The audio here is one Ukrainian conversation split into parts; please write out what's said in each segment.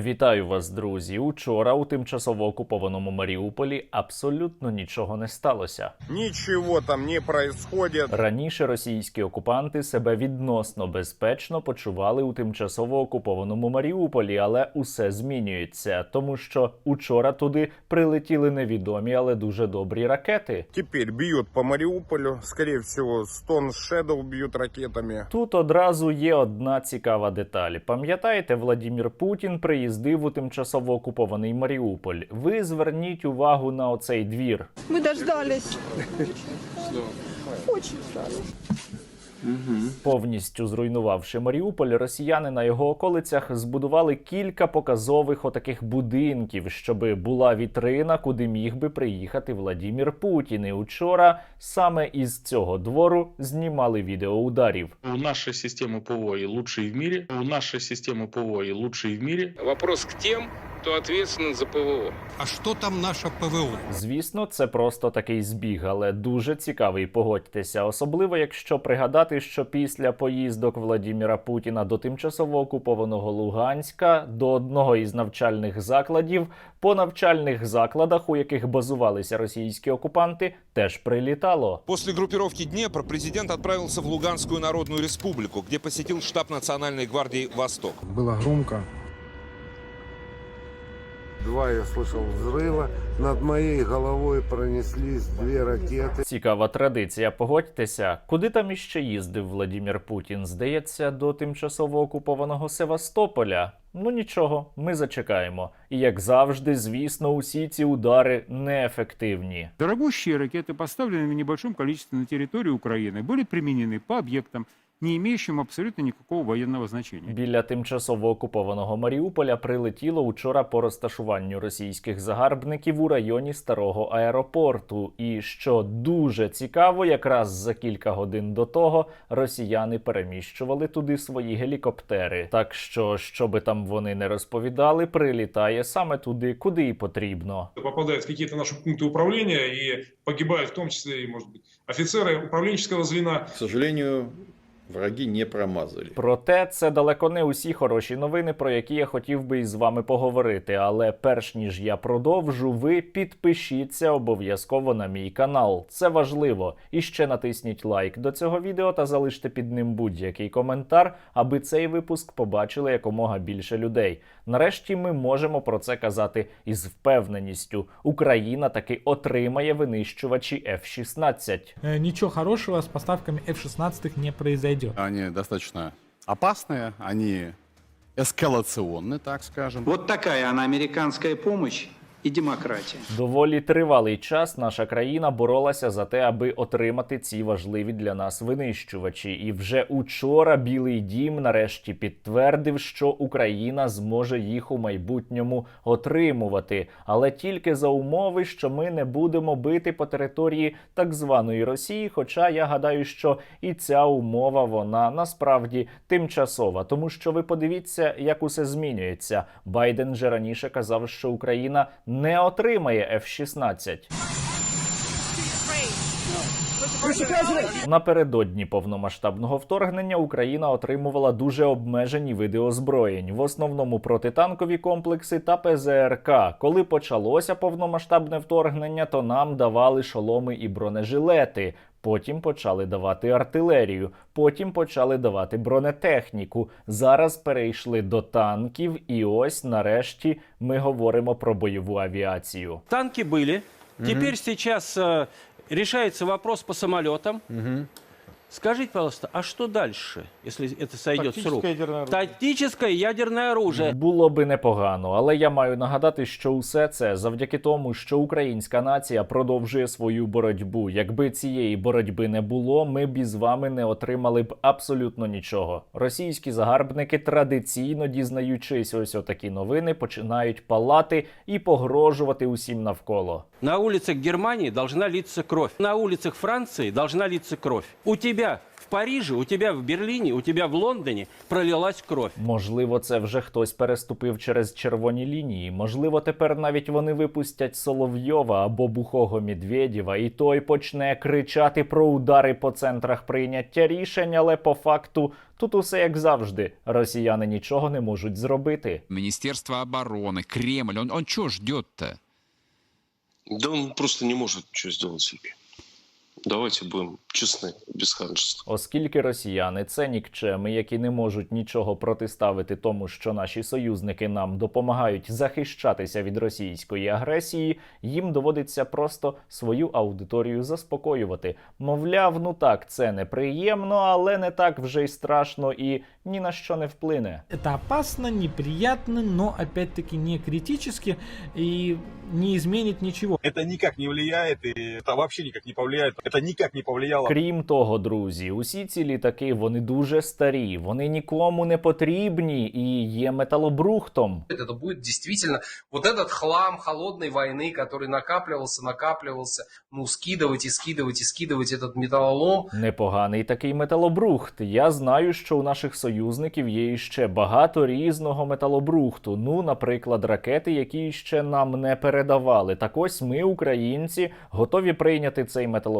Вітаю вас, друзі. Учора у тимчасово окупованому Маріуполі абсолютно нічого не сталося. Ничего там не происходит. Раніше російські окупанти себе відносно безпечно почували у тимчасово окупованому Маріуполі, але усе змінюється, тому що учора туди прилетіли невідомі, але дуже добрі ракети. Теперь бьют по Мариуполю. Скорее всего, Стон Шэдоу бьют ракетами. Тут одразу є одна цікава деталь. Пам'ятаєте, Владімір Путін приїздив у тимчасово окупований Маріуполь. Ви зверніть увагу на оцей двір. Ми дождались. Очень ждали. Повністю зруйнувавши Маріуполь, росіяни на його околицях збудували кілька показових отаких будинків, щоби була вітрина, куди міг би приїхати Владімір Путін. І учора саме із цього двору знімали відео ударів. У нашей системы ПВО и лучшие в мире. У нашей системы ПВО и лучшие в мире. Вопрос к тем, кто ответственен за ПВО. А что там наше ПВО? Звісно, це просто такий збіг, але дуже цікавий. Погодьтеся, особливо якщо пригадати, що після поїздок Владіміра Путіна до тимчасово окупованого Луганська до одного із навчальних закладів по навчальних закладах, у яких базувалися російські окупанти, теж прилітало. После группировки Днепр президент отправился в Луганскую Народную Республику, где посетил штаб Национальной гвардии «Восток». Было громко. Два я слышал взрыва. Над моей головой пронеслись две ракеты. Цікава традиція. Погодьтеся, куди там іще їздив Владімір Путін? Здається, до тимчасово окупованого Севастополя. Ну нічого, ми зачекаємо. І як завжди, звісно, усі ці удари неефективні. Дорогущие ракеты, поставленные в небольшом количестве на территории Украины, были применены по объектам, не имеющим абсолютно никакого военного значения. Біля тимчасово окупованого Маріуполя прилетіло учора по розташуванню російських загарбників у районі старого аеропорту. І що дуже цікаво, якраз за кілька годин до того росіяни переміщували туди свої гелікоптери. Так що, що би там вони не розповідали, прилітає саме туди, куди і потрібно. попадают в какие-то наши пункты управления и погибают в том числе, и, может быть, офицеры управленческого звена. К сожалению, враги не промазали. Проте це далеко не усі хороші новини, про які я хотів би із вами поговорити. Але перш ніж я продовжу, ви підпишіться обов'язково на мій канал. Це важливо. І ще натисніть лайк до цього відео та залиште під ним будь-який коментар, аби цей випуск побачили якомога більше людей. Нарешті ми можемо про це казати із впевненістю. Україна таки отримає винищувачі F-16. Э, Ничего хорошего с поставками F-16 не произойдет. Они достаточно опасные, они эскалационны, так скажем. Вот такая она американская помощь и демократия. Доволі тривалий час наша країна боролася за те, аби отримати ці важливі для нас винищувачі. І вже учора Білий Дім нарешті підтвердив, що Україна зможе їх у майбутньому отримувати, але тільки за умови, що ми не будемо бити по території так званої Росії. Хоча я гадаю, що і ця умова вона насправді тимчасова, тому що ви подивіться, як усе змінюється. Байден же раніше казав, що Україна не отримає F-16. Напередодні повномасштабного вторгнення Україна отримувала дуже обмежені види озброєнь, в основному протитанкові комплекси та ПЗРК. Коли почалося повномасштабне вторгнення, то нам давали шоломи і бронежилети. Потім почали давати артилерію, потім почали давати бронетехніку. Зараз перейшли до танків, і ось нарешті ми говоримо про бойову авіацію. Танки були, Теперь сейчас э, решается вопрос по самолетам. Скажите, пожалуйста, а что дальше, если это сойдет с рук? Тактическое ядерное оружие. Було би непогано, але я маю нагадати, що усе це завдяки тому, що українська нація продовжує свою боротьбу. Якби цієї боротьби не було, ми б із вами не отримали б абсолютно нічого. Російські загарбники традиційно дізнаючись ось отакі новини, починають палати і погрожувати усім навколо. На улицах Германии должна литься кровь. На улицах Франции должна литься кровь. У тебя в Париже, у тебя в Берлине, у тебя в Лондоне пролилась кровь. Можливо, це вже хтось переступив через червоні лінії. Можливо, тепер навіть вони випустять Соловйова або бухого Медведєва, і той почне кричати про удари по центрах прийняття рішень, але по факту тут усе як завжди. Росіяни нічого не можуть зробити. Министерство обороны, Кремль, он, он что ждет-то? Да он просто не может ничего сделать себе. Давайте будем честны, без ханжества. Оскільки росіяни це нікчеми, які не можуть нічого протиставити тому, що наші союзники нам допомагають захищатися від російської агресії, їм доводиться просто свою аудиторію заспокоювати. Мовляв, ну так, це неприємно, але не так вже й страшно і ні на що не вплине. Это опасно, неприятно, но опять-таки не критически и не изменит ничего. Это никак не влияет, и это вообще никак не повлияет. Это никак не повлияло. Крім того, друзі, усі ці літаки вони дуже старі, вони нікому не потрібні і є металобрухтом. Это будет действительно вот этот хлам холодной войны, который накапливался, накапливался, ну, скидывать и скидывать и скидывать этот металлолом, Непоганий такий металобрухт. Я знаю, що у наших союзників є іще багато різного металобрухту. Ну, наприклад, ракети, які ще нам не передавали. Так ось ми, українці, готові прийняти цей металобрухт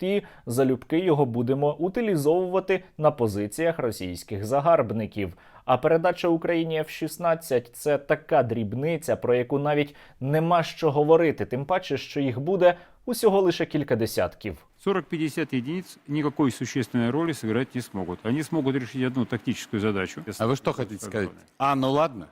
і залюбки його будемо утилізовувати на позиціях російських загарбників. А передача Україні F-16 – це така дрібниця, про яку навіть нема що говорити, тим паче, що їх буде усього лише кілька десятків. 40-50 единиц никакой существенной роли сыграть не смогут. Они смогут решить одну тактическую задачу. А вы что хотите сказать? А, ну ладно.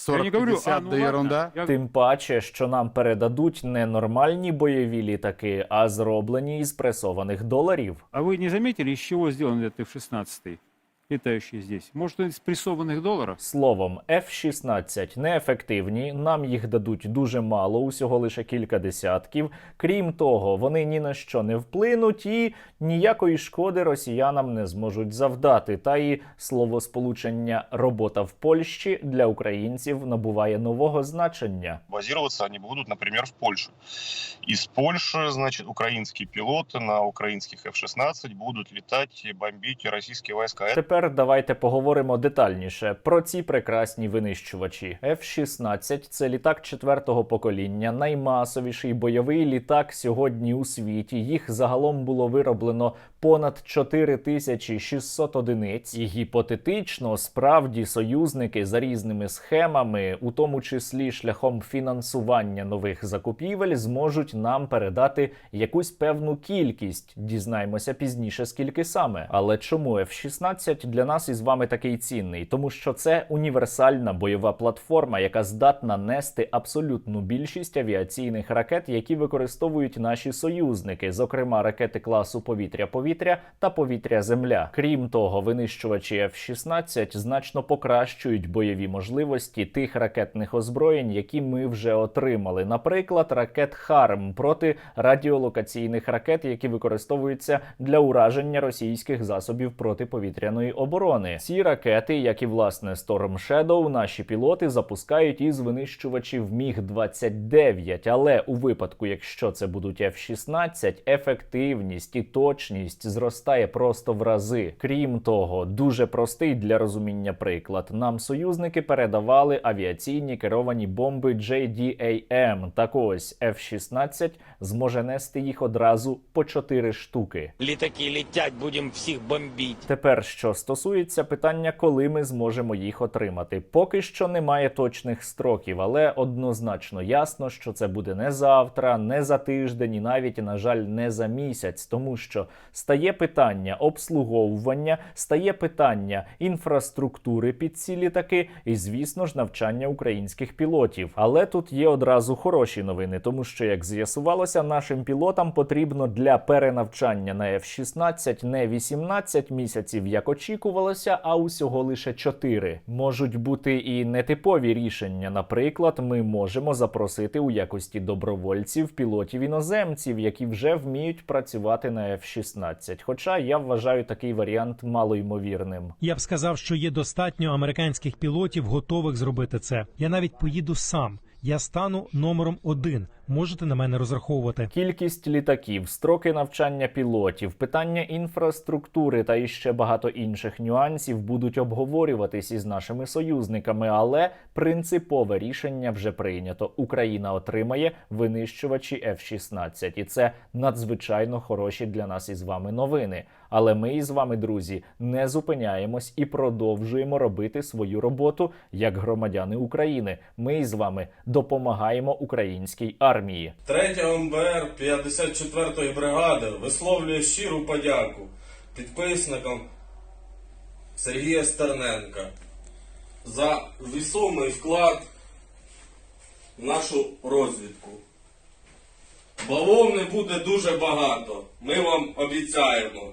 40 я не говорю, 50 а, ну, да ерунда. Я... Тим паче, що нам передадуть не нормальні бойові літаки, а зроблені із пресованих доларів. А ви не замітили, з чого зроблено Т-16? летающие здесь. Может, он из прессованных долларов? Словом, F-16 неефективні. Нам їх дадуть дуже мало, усього лише кілька десятків. Крім того, вони ні на що не вплинуть і ніякої шкоди росіянам не зможуть завдати. Та і словосполучення робота в Польщі для українців набуває нового значення. Базіруватися вони будуть, наприклад, в Польщі. Із Польщі, значить, українські пілоти на українських F-16 будуть літати, бомбити російські війська. Тепер Тепер давайте поговоримо детальніше про ці прекрасні винищувачі. F-16 – це літак четвертого покоління, наймасовіший бойовий літак сьогодні у світі. Їх загалом було вироблено понад 4600 одиниць. І гіпотетично, справді, союзники за різними схемами, у тому числі шляхом фінансування нових закупівель, зможуть нам передати якусь певну кількість. Дізнаємося пізніше, скільки саме. Але чому F-16 для нас із вами такий цінний? Тому що це універсальна бойова платформа, яка здатна нести абсолютну більшість авіаційних ракет, які використовують наші союзники, зокрема ракети класу повітря-повітря та повітря-земля. Крім того, винищувачі F-16 значно покращують бойові можливості тих ракетних озброєнь, які ми вже отримали. Наприклад, ракет ХАРМ проти радіолокаційних ракет, які використовуються для ураження російських засобів протиповітряної оборони. Ці ракети, як і власне Storm Shadow, наші пілоти запускають із винищувачів Міг 29 Але у випадку, якщо це будуть F-16, ефективність і точність зростає просто в рази. Крім того, дуже простий для розуміння приклад. Нам союзники передавали авіаційні керовані бомби JDAM. Так ось F-16 зможе нести їх одразу по 4 штуки. Літаки летять, будемо всіх бомбити. Тепер, що стосується питання, коли ми зможемо їх отримати, поки що немає точних строків, але однозначно ясно, що це буде не завтра, не за тиждень, і навіть, на жаль, не за місяць, тому що стає питання обслуговування, стає питання інфраструктури під ці літаки, і, звісно ж, навчання українських пілотів. Але тут є одразу хороші новини, тому що, як з'ясувалося, нашим пілотам потрібно для перенавчання на F-16 не 18 місяців, як очікувалося, а усього лише 4. Можуть бути і нетипові рішення. Наприклад, ми можемо запросити у якості добровольців пілотів іноземців, які вже вміють працювати на F-16. Хоча я вважаю такий варіант малоймовірним. Я б сказав, що є достатньо американських пілотів, готових зробити це. Я навіть поїду сам. Я стану номером один можете на мене розраховувати. Кількість літаків, строки навчання пілотів, питання інфраструктури та іще багато інших нюансів будуть обговорюватись із нашими союзниками, але принципове рішення вже прийнято. Україна отримає винищувачі F-16. і це надзвичайно хороші для нас із вами новини. Але ми із вами, друзі, не зупиняємось і продовжуємо робити свою роботу як громадяни України. Ми із вами допомагаємо українській армії. Третя МБР 54-ї бригади висловлює щиру подяку підписникам Сергія Стерненка за вісомий вклад в нашу розвідку. Бавовни буде дуже багато. Ми вам обіцяємо.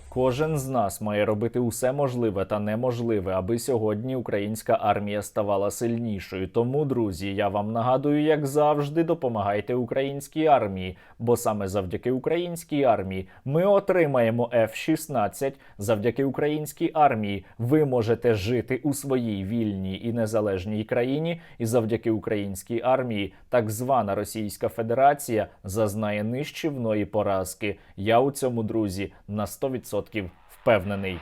Кожен з нас має робити усе можливе та неможливе, аби сьогодні українська армія ставала сильнішою. Тому, друзі, я вам нагадую, як завжди, допомагайте українській армії, бо саме завдяки українській армії ми отримаємо F-16. Завдяки українській армії ви можете жити у своїй вільній і незалежній країні. І завдяки українській армії так звана Російська Федерація зазнає нищівної поразки. Я у цьому друзі на 100% впевнений.